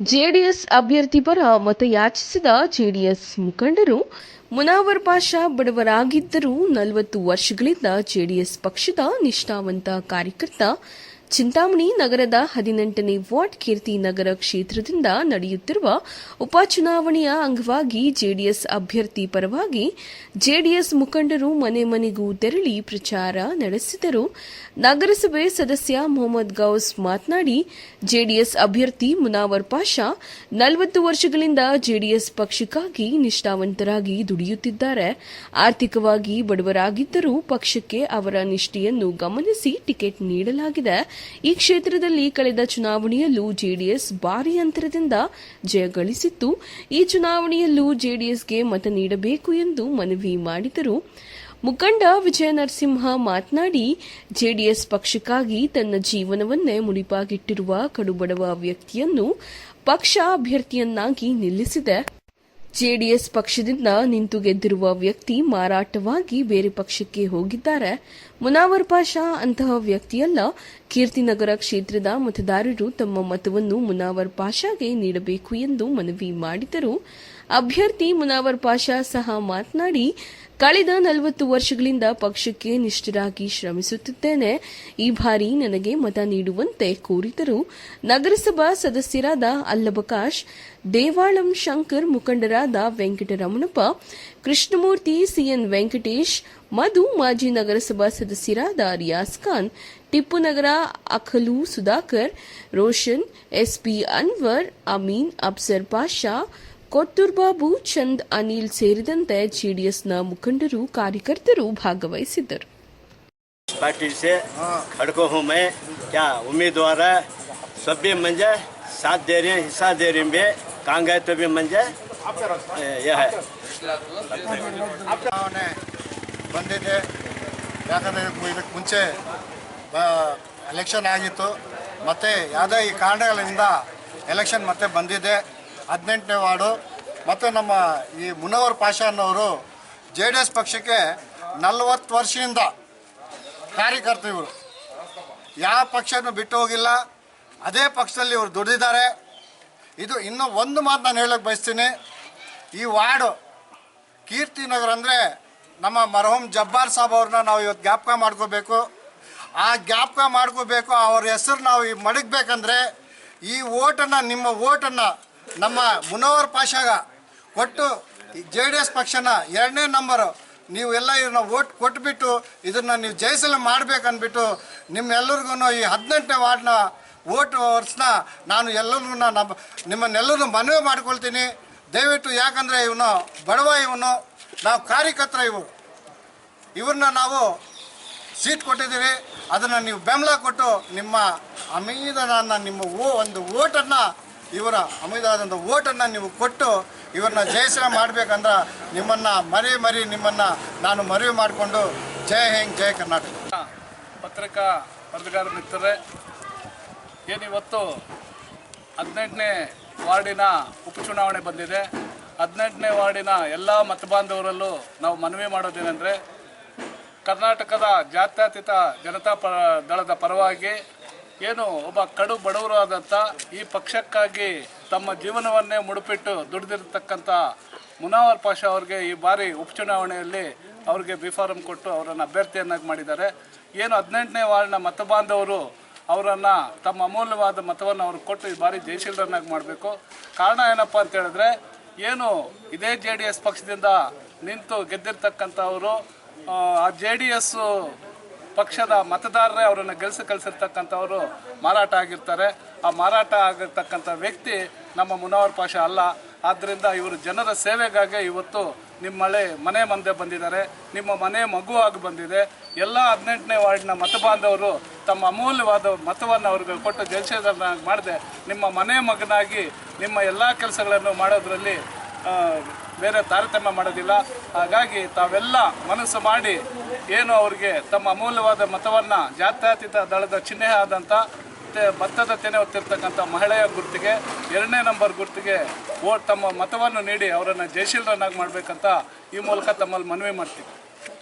JDS ಅಭ್ಯರ್ಥಿ ಪರ ಮತಯಾಚಿಸಿದ JDS ಮುಖಂಡರು ಮುನಾವರ್ ಪಾಷಾ ಬಡವರಾಗಿದ್ದರೂ ನಲವತ್ತು ವರ್ಷಗಳಿಂದ ಜೆಡಿಎಸ್ ಪಕ್ಷದ ನಿಷ್ಠಾವಂತ ಕಾರ್ಯಕರ್ತ ಚಿಂತಾಮಣಿ ನಗರದ ಹದಿನೆಂಟನೇ ವಾರ್ಡ್ ಕೀರ್ತಿ ನಗರ ಕ್ಷೇತ್ರದಿಂದ ನಡೆಯುತ್ತಿರುವ ಉಪಚುನಾವಣೆಯ ಅಂಗವಾಗಿ ಜೆಡಿಎಸ್ ಅಭ್ಯರ್ಥಿ ಪರವಾಗಿ ಜೆಡಿಎಸ್ ಮುಖಂಡರು ಮನೆ ಮನೆಗೂ ತೆರಳಿ ಪ್ರಚಾರ ನಡೆಸಿದರು. ನಗರಸಭೆ ಸದಸ್ಯ ಮೊಹಮ್ಮದ್ ಗೌಸ್ ಮಾತನಾಡಿ, ಜೆಡಿಎಸ್ ಅಭ್ಯರ್ಥಿ ಮುನಾವರ್ ಪಾಷಾ ನಲವತ್ತು ವರ್ಷಗಳಿಂದ ಜೆಡಿಎಸ್ ಪಕ್ಷಕ್ಕಾಗಿ ನಿಷ್ಠಾವಂತರಾಗಿ ದುಡಿಯುತ್ತಿದ್ದಾರೆ. ಆರ್ಥಿಕವಾಗಿ ಬಡವರಾಗಿದ್ದರೂ ಪಕ್ಷಕ್ಕೆ ಅವರ ನಿಷ್ಠೆಯನ್ನು ಗಮನಿಸಿ ಟಿಕೆಟ್ ನೀಡಲಾಗಿದೆ. ಈ ಕ್ಷೇತ್ರದಲ್ಲಿ ಕಳೆದ ಚುನಾವಣೆಯಲ್ಲೂ ಜೆಡಿಎಸ್ ಭಾರಿ ಅಂತರದಿಂದ ಜಯಗಳಿಸಿತ್ತು ಈ ಚುನಾವಣೆಯಲ್ಲೂ ಜೆಡಿಎಸ್ಗೆ ಮತ ನೀಡಬೇಕು ಎಂದು ಮನವಿ ಮಾಡಿದರು. ಮುಖಂಡ ವಿಜಯ ನರಸಿಂಹ ಮಾತನಾಡಿ, ಜೆಡಿಎಸ್ ಪಕ್ಷಕ್ಕಾಗಿ ತನ್ನ ಜೀವನವನ್ನೇ ಮುಡಿಪಾಗಿಟ್ಟಿರುವ ಕಡುಬಡವ ವ್ಯಕ್ತಿಯನ್ನು ಪಕ್ಷ ಅಭ್ಯರ್ಥಿಯನ್ನಾಗಿ ನಿಲ್ಲಿಸಿದೆ. ಜೆಡಿಎಸ್ ಪಕ್ಷದಿಂದ ನಿಂತು ಗೆದ್ದಿರುವ ವ್ಯಕ್ತಿ ಮಾರಾಟವಾಗಿ ಬೇರೆ ಪಕ್ಷಕ್ಕೆ ಹೋಗಿದ್ದಾರೆ. ಮುನಾವರ್ ಪಾಷಾ ಅಂತಹ ವ್ಯಕ್ತಿಯಲ್ಲ. ಕೀರ್ತಿನಗರ ಕ್ಷೇತ್ರದ ಮತದಾರರು ತಮ್ಮ ಮತವನ್ನು ಮುನಾವರ್ ಪಾಷಾಗೆ ನೀಡಬೇಕು ಎಂದು ಮನವಿ ಮಾಡಿದರು ಅಭ್ಯರ್ಥಿ ಮುನಾವರ್ ಪಾಷಾ ಸಹ ಮಾತನಾಡಿ, ಕಳೆದ ನಲವತ್ತು ವರ್ಷಗಳಿಂದ ಪಕ್ಷಕ್ಕೆ ನಿಷ್ಠರಾಗಿ ಶ್ರಮಿಸುತ್ತಿದ್ದೇನೆ. ಈ ಬಾರಿ ನನಗೆ ಮತ ನೀಡುವಂತೆ ಕೋರಿದರು ನಗರಸಭಾ ಸದಸ್ಯರಾದ ಅಲ್ಲಬಕಾಶ್, ದೇವಾಳಂ ಶಂಕರ್ ಮುಖಂಡರಾದ ವೆಂಕಟರಮಣಪ್ಪ ಕೃಷ್ಣಮೂರ್ತಿ ಸಿಎನ್ ವೆಂಕಟೇಶ್ ಮಧು ಮಾಜಿ ನಗರಸಭಾ ಸದಸ್ಯರಾದ ರಿಯಾಸ್ ಖಾನ್ ಟಿಪ್ಪು ನಗರ ಅಖಲು ಸುಧಾಕರ್ ರೋಷನ್ ಎಸ್ಪಿ ಅನ್ವರ್ ಅಮೀನ್ ಅಬ್ಸರ್ ಪಾಷಾ ಕೊತ್ತೂರ್ ಬಾಬು ಚಂದ್ ಅನಿಲ್ ಸೇರಿದಂತೆ ಜೆಡಿಎಸ್ನ ಮುಖಂಡರು ಕಾರ್ಯಕರ್ತರು ಭಾಗವಹಿಸಿದ್ದರು पार्टी से खड़को हूँ मैं क्या उम्मीदवार है सब भी मंजे साथ दे रहे हैं हिस्सा दे रहे हैं कहाँ गए तो भी मंजे यह है ಚುನಾವಣೆ ಬಂದಿದೆ. ಯಾಕಂದರೆ ಇದಕ್ಕೆ ಮುಂಚೆ ಎಲೆಕ್ಷನ್ ಆಗಿತ್ತು. ಮತ್ತು ಯಾವುದೇ ಈ ಕಾರಣಗಳಿಂದ ಎಲೆಕ್ಷನ್ ಮತ್ತೆ ಬಂದಿದೆ. ಹದಿನೆಂಟನೇ ವಾರ್ಡು. ಮತ್ತು ನಮ್ಮ ಈ ಮುನವರ್ ಪಾಷ ಅನ್ನೋರು ಜೆ ಡಿ ಎಸ್ ಪಕ್ಷಕ್ಕೆ ನಲವತ್ತು ವರ್ಷದಿಂದ ಕಾರ್ಯಕರ್ತ ಇವರು. ಯಾವ ಪಕ್ಷನೂ ಬಿಟ್ಟು ಹೋಗಿಲ್ಲ. ಅದೇ ಪಕ್ಷದಲ್ಲಿ ಇವರು ದುಡಿದಿದ್ದಾರೆ. ಇದು ಇನ್ನೂ ಒಂದು ಮಾತು ನಾನು ಹೇಳಕ್ಕೆ ಬಯಸ್ತೀನಿ. ಈ ವಾರ್ಡು ಕೀರ್ತಿನಗರ ಅಂದರೆ ನಮ್ಮ ಮರಹೋಮ್ ಜಬ್ಬಾರ್ ಸಾಬ್ ಅವ್ರನ್ನ ನಾವು ಇವತ್ತು ಜ್ಞಾಪಕ ಮಾಡ್ಕೋಬೇಕು. ಆ ಜ್ಞಾಪಕ ಮಾಡ್ಕೋಬೇಕು, ಅವ್ರ ಹೆಸರು ನಾವು ಈ ಮಡಗಬೇಕಂದ್ರೆ ಈ ಓಟನ್ನು, ನಿಮ್ಮ ಓಟನ್ನು ನಮ್ಮ ಮುನವರ್ ಪಾಷಾಗ ಕೊಟ್ಟು ಜೆ ಡಿ ಎಸ್ ಪಕ್ಷನ ಎರಡನೇ ನಂಬರು. ನೀವು ಎಲ್ಲ ಇವ್ರನ್ನ ಓಟ್ ಕೊಟ್ಬಿಟ್ಟು ಇದನ್ನು ನೀವು ಜಯಿಸಲು ಮಾಡ್ಬೇಕಂದ್ಬಿಟ್ಟು ನಿಮ್ಮೆಲ್ಲರಿಗೂ ಈ ಹದಿನೆಂಟನೇ ವಾರ್ಡ್ನ ಓಟ್ ವರ್ಷನ ನಾನು ಎಲ್ಲರಿಗೂ ನಮ್ಮ ನಿಮ್ಮನ್ನೆಲ್ಲರೂ ಮನವಿ ಮಾಡ್ಕೊಳ್ತೀನಿ. ದಯವಿಟ್ಟು ಯಾಕಂದರೆ ಇವನು ಬಡವ, ಇವನು ನಾವು ಕಾರ್ಯಕರ್ತರ ಇವರು. ಇವ್ರನ್ನ ನಾವು ಸೀಟ್ ಕೊಟ್ಟಿದ್ದೀರಿ. ಅದನ್ನು ನೀವು ಬೆಂಬಲ ಕೊಟ್ಟು ನಿಮ್ಮ ಅಮೀದನನ್ನು ನಿಮ್ಮ ಓ ಒಂದು ಓಟನ್ನು ಇವರ ಅಮೀದಾದಂಥ ಓಟನ್ನು ನೀವು ಕೊಟ್ಟು ಇವ್ರನ್ನ ಜಯಶ್ರೀ ಮಾಡಬೇಕಂದ್ರೆ ನಿಮ್ಮನ್ನು ಮರಿ ಮರಿ ನಿಮ್ಮನ್ನು ನಾನು ಮನವಿ ಮಾಡಿಕೊಂಡು ಜಯ ಹಿಂಗ್ ಜಯ ಕರ್ನಾಟಕ. ಪತ್ರಿಕಾ ವರದಿಗಾರ ಮಿತ್ರರೇ ಏನಿವತ್ತು ಹದಿನೆಂಟನೇ ವಾರ್ಡಿನ ಉಪಚುನಾವಣೆ ಬಂದಿದೆ. ಹದಿನೆಂಟನೇ ವಾರ್ಡಿನ ಎಲ್ಲ ಮತಬಾಂಧವರಲ್ಲೂ ನಾವು ಮನವಿ ಮಾಡೋದೇನೆಂದರೆ, ಕರ್ನಾಟಕದ ಜಾತ್ಯತೀತ ಜನತಾ ಪ, ದಳದ ಪರವಾಗಿ ಏನು ಒಬ್ಬ ಕಡು ಬಡವರು ಆದಂಥ ಈ ಪಕ್ಷಕ್ಕಾಗಿ ತಮ್ಮ ಜೀವನವನ್ನೇ ಮುಡುಪಿಟ್ಟು ದುಡಿದಿರ್ತಕ್ಕಂಥ ಮುನಾವರ್ ಪಾಷಾ ಅವ್ರಿಗೆ ಈ ಬಾರಿ ಉಪಚುನಾವಣೆಯಲ್ಲಿ ಅವ್ರಿಗೆ ಬಿಫಾರಂ ಕೊಟ್ಟು ಅವರನ್ನು ಅಭ್ಯರ್ಥಿಯನ್ನಾಗಿ ಮಾಡಿದ್ದಾರೆ. ಏನು ಹದಿನೆಂಟನೇ ವಾರ್ಡ್ನ ಮತಬಾಂಧವರು ಅವರನ್ನು ತಮ್ಮ ಅಮೂಲ್ಯವಾದ ಮತವನ್ನು ಅವ್ರಿಗೆ ಕೊಟ್ಟು ಈ ಬಾರಿ ಜಯಶೀಲರನ್ನಾಗಿ ಮಾಡಬೇಕು. ಕಾರಣ ಏನಪ್ಪ ಅಂತ ಹೇಳಿದ್ರೆ, ಏನು ಇದೇ ಜೆ ಡಿ ಎಸ್ ಪಕ್ಷದಿಂದ ನಿಂತು ಗೆದ್ದಿರ್ತಕ್ಕಂಥವರು, ಆ ಜೆ ಡಿ ಎಸ್ಸು ಪಕ್ಷದ ಮತದಾರರೇ ಅವರನ್ನು ಗೆಲ್ಸಿ ಕಲಿಸಿರ್ತಕ್ಕಂಥವರು ಮಾರಾಟ ಆಗಿರ್ತಾರೆ. ಆ ಮಾರಾಟ ಆಗಿರ್ತಕ್ಕಂಥ ವ್ಯಕ್ತಿ ನಮ್ಮ ಮುನವರ್ ಪಾಷ ಅಲ್ಲ. ಆದ್ದರಿಂದ ಇವರು ಜನರ ಸೇವೆಗಾಗಿ ಇವತ್ತು ನಿಮ್ಮ ಮಳೆ ಮನೆ ಮುಂದೆ ಬಂದಿದ್ದಾರೆ. ನಿಮ್ಮ ಮನೆ ಮಗುವಾಗಿ ಬಂದಿದೆ. ಎಲ್ಲ ಹದಿನೆಂಟನೇ ವಾರ್ಡ್ನ ಮತಬಾಂಧವರು ತಮ್ಮ ಅಮೂಲ್ಯವಾದ ಮತವನ್ನು ಅವ್ರಿಗೆ ಕೊಟ್ಟು ಜಯಶೀಲರನ್ನಾಗಿ ಮಾಡದೆ, ನಿಮ್ಮ ಮನೆ ಮಗನಾಗಿ ನಿಮ್ಮ ಎಲ್ಲ ಕೆಲಸಗಳನ್ನು ಮಾಡೋದ್ರಲ್ಲಿ ಬೇರೆ ತಾರತಮ್ಯ ಮಾಡೋದಿಲ್ಲ. ಹಾಗಾಗಿ ತಾವೆಲ್ಲ ಮನಸ್ಸು ಮಾಡಿ ಏನು ಅವರಿಗೆ ತಮ್ಮ ಅಮೂಲ್ಯವಾದ ಮತವನ್ನು ಜಾತ್ಯತೀತ ದಳದ ಚಿಹ್ನೆ ಆದಂಥ ಭತ್ತದ ತೆನೆ ಹೊತ್ತಿರ್ತಕ್ಕಂಥ ಮಹಿಳೆಯ ಗುರ್ತಿಗೆ, ಎರಡನೇ ನಂಬರ್ ಗುರ್ತಿಗೆ ಓಟ್ ತಮ್ಮ ಮತವನ್ನು ನೀಡಿ ಅವರನ್ನು ಜಯಶೀಲರನ್ನಾಗಿ ಮಾಡಬೇಕಂತ ಈ ಮೂಲಕ ತಮ್ಮಲ್ಲಿ ಮನವಿ ಮಾಡ್ತೀವಿ